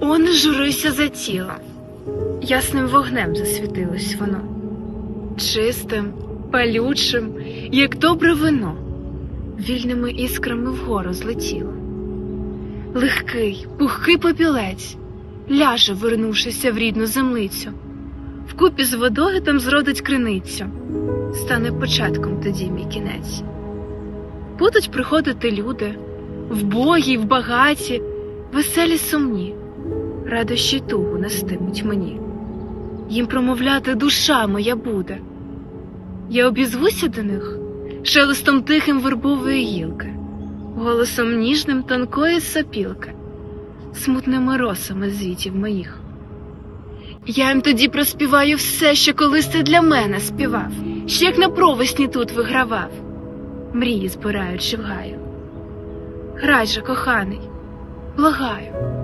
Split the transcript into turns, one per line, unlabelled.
Он не журися за тіло. Ясним вогнем засвітилось воно, чистим, палючим, як добре вино, вільними іскрами вгору злетіло. Легкий, пухкий попілець ляже, вернувшися в рідну землицю. Вкупі з водою там зродить криницю, стане початком тоді мій кінець. Будуть приходити люди, вбогі, в багаті, веселі сумні, радощі тугу нестимуть мені. Їм промовляти душа моя буде. Я обізвуся до них шелестом тихим вербової гілки, голосом ніжним тонкої сопілки, смутними росами звітів моїх. Я їм тоді проспіваю все, що колись ти для мене співав, ще як на провесні тут вигравав, мрії збираючи в гаю. Грай же, коханий, благаю.